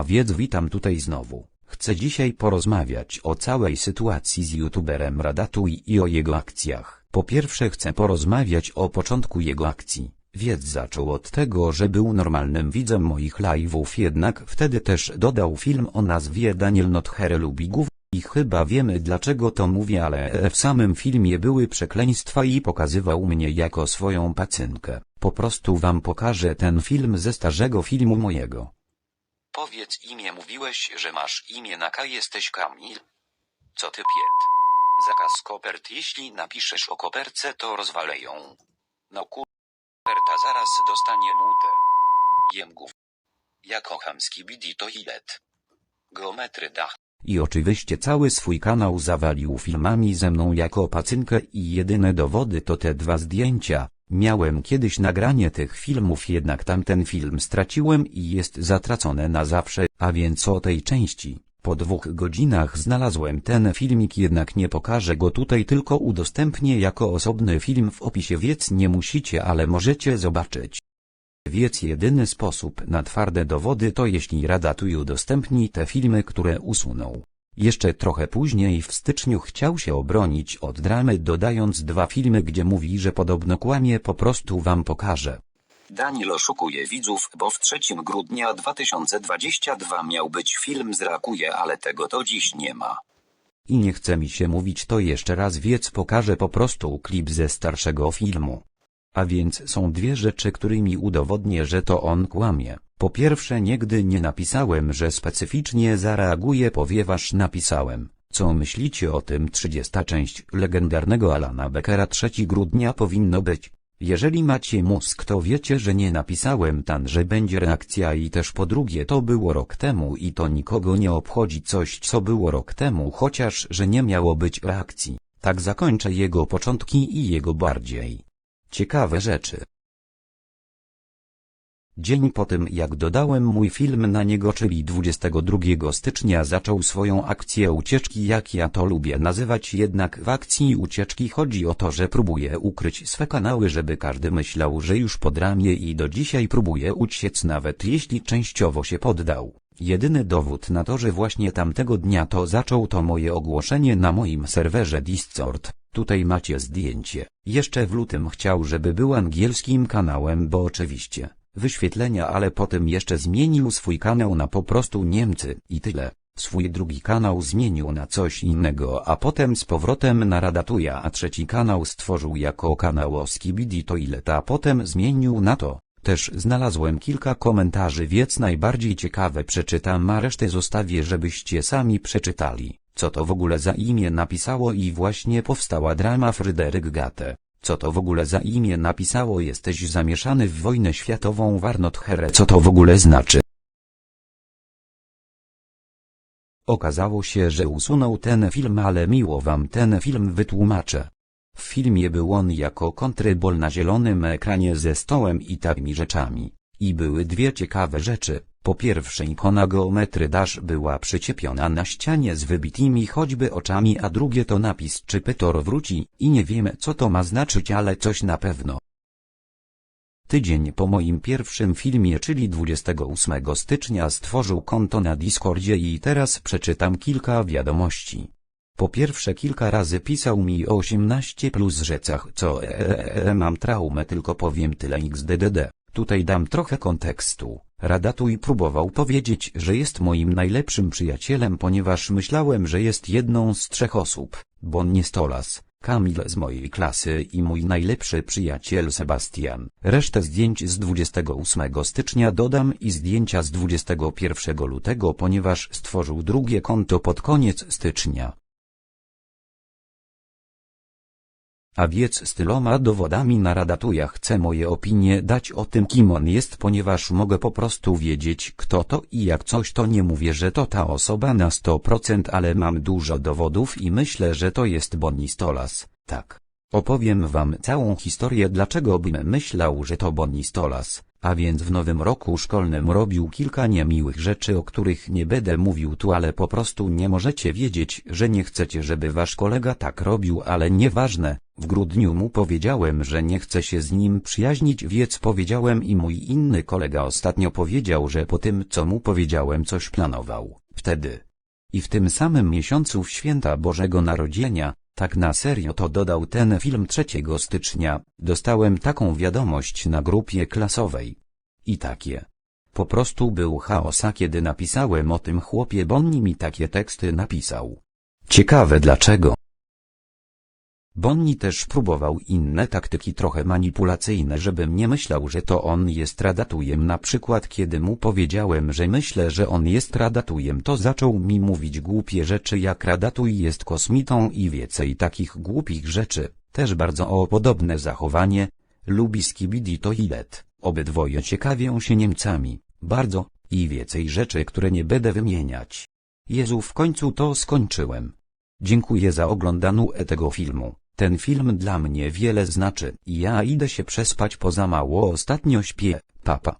A więc witam tutaj znowu. Chcę dzisiaj porozmawiać o całej sytuacji z youtuberem Radatuj i o jego akcjach. Po pierwsze chcę porozmawiać o początku jego akcji. Wiedz zaczął od tego, że był normalnym widzem moich live'ów jednak wtedy też dodał film o nazwie Daniel Nothere lubi gówno i chyba wiemy dlaczego to mówię ale w samym filmie były przekleństwa i pokazywał mnie jako swoją pacynkę. Po prostu wam pokażę ten film ze starego filmu mojego. Powiedz imię mówiłeś, że masz imię na K jesteś Kamil? Co ty pierd? Zakaz kopert jeśli napiszesz o koperce to rozwalę ją. No. Koperta zaraz dostanie mutę. Jem gów. Ja kocham skibidi to ilet. Geometry dach. I oczywiście cały swój kanał zawalił filmami ze mną jako pacynkę i jedyne dowody to te dwa zdjęcia. Miałem kiedyś nagranie tych filmów jednak tamten film straciłem i jest zatracone na zawsze, a więc o tej części. Po dwóch godzinach znalazłem ten filmik jednak nie pokażę go tutaj tylko udostępnię jako osobny film w opisie więc nie musicie ale możecie zobaczyć. Więc jedyny sposób na twarde dowody to jeśli Rada tu udostępni te filmy które usunął. Jeszcze trochę później w styczniu chciał się obronić od dramy dodając dwa filmy gdzie mówi że podobno kłamie po prostu wam pokażę. Daniel oszukuje widzów, bo w 3 grudnia 2022 miał być film z Rakuje, ale tego to dziś nie ma. I nie chce mi się mówić to jeszcze raz więc pokażę po prostu klip ze starszego filmu. A więc są dwie rzeczy, którymi udowodnię, że to on kłamie. Po pierwsze nigdy nie napisałem, że specyficznie zareaguje ponieważ napisałem. Co myślicie o tym 30 część legendarnego Alana Beckera 3 grudnia powinno być? Jeżeli macie mózg to wiecie, że nie napisałem tam, że będzie reakcja i też po drugie to było rok temu i to nikogo nie obchodzi coś co było rok temu chociaż, że nie miało być reakcji. Tak zakończę jego początki i jego bardziej ciekawe rzeczy. Dzień po tym jak dodałem mój film na niego czyli 22 stycznia zaczął swoją akcję ucieczki jak ja to lubię nazywać jednak w akcji ucieczki chodzi o to że próbuje ukryć swe kanały żeby każdy myślał że już pod ramię i do dzisiaj próbuje uciec nawet jeśli częściowo się poddał. Jedyny dowód na to że właśnie tamtego dnia to zaczął to moje ogłoszenie na moim serwerze Discord. Tutaj macie zdjęcie. Jeszcze w lutym chciał żeby był angielskim kanałem bo oczywiście wyświetlenia ale potem jeszcze zmienił swój kanał na po prostu Niemcy i tyle. Swój drugi kanał zmienił na coś innego a potem z powrotem na Radatuja a trzeci kanał stworzył jako kanał o Skibidi Toilet a potem zmienił na to. Też znalazłem kilka komentarzy więc najbardziej ciekawe przeczytam a resztę zostawię żebyście sami przeczytali, co to w ogóle za imię napisało i właśnie powstała drama Fryderyk Gate. Co to w ogóle za imię napisało jesteś zamieszany w wojnę światową Warnot Here co to w ogóle znaczy? Okazało się, że usunął ten film ale miło wam ten film wytłumaczę. W filmie był on jako kontrybol na zielonym ekranie ze stołem i takimi rzeczami. I były dwie ciekawe rzeczy. Po pierwsze ikona geometry dash była przyciepiona na ścianie z wybitymi choćby oczami a drugie to napis czy Petor wróci i nie wiemy co to ma znaczyć ale coś na pewno. Tydzień po moim pierwszym filmie czyli 28 stycznia stworzył konto na Discordzie i teraz przeczytam kilka wiadomości. Po pierwsze kilka razy pisał mi o 18 plus rzecach co eee, mam traumę tylko powiem tyle xddd. Tutaj dam trochę kontekstu. Radatuj próbował powiedzieć, że jest moim najlepszym przyjacielem ponieważ myślałem, że jest jedną z trzech osób. Bon Stolas, Kamil z mojej klasy i mój najlepszy przyjaciel Sebastian. Resztę zdjęć z 28 stycznia dodam i zdjęcia z 21 lutego ponieważ stworzył drugie konto pod koniec stycznia. A wiec z tyloma dowodami na radatuja chcę moje opinie dać o tym kim on jest ponieważ mogę po prostu wiedzieć kto to i jak coś to nie mówię że to ta osoba na 100% ale mam dużo dowodów i myślę że to jest Bonnie Stolas, tak. Opowiem wam całą historię dlaczego bym myślał, że to Bonnie Stolas, a więc w nowym roku szkolnym robił kilka niemiłych rzeczy o których nie będę mówił tu ale po prostu nie możecie wiedzieć, że nie chcecie żeby wasz kolega tak robił ale nieważne, w grudniu mu powiedziałem, że nie chcę się z nim przyjaźnić więc powiedziałem i mój inny kolega ostatnio powiedział, że po tym co mu powiedziałem coś planował, wtedy. I w tym samym miesiącu w święta Bożego Narodzenia, tak na serio to dodał ten film 3 stycznia, dostałem taką wiadomość na grupie klasowej. I takie. Po prostu był chaos a kiedy napisałem o tym chłopie Bonnie mi takie teksty napisał. Ciekawe dlaczego. Bonnie też próbował inne taktyki trochę manipulacyjne żebym nie myślał że to on jest radatujem na przykład kiedy mu powiedziałem że myślę że on jest radatujem to zaczął mi mówić głupie rzeczy jak radatuj jest kosmitą i więcej takich głupich rzeczy, też bardzo o podobne zachowanie, lubi skibidi toilet, obydwoje ciekawią się Niemcami, bardzo, i więcej rzeczy które nie będę wymieniać. Jezu w końcu to skończyłem. Dziękuję za oglądanu tego filmu. Ten film dla mnie wiele znaczy i ja idę się przespać poza mało ostatnio śpię, papa.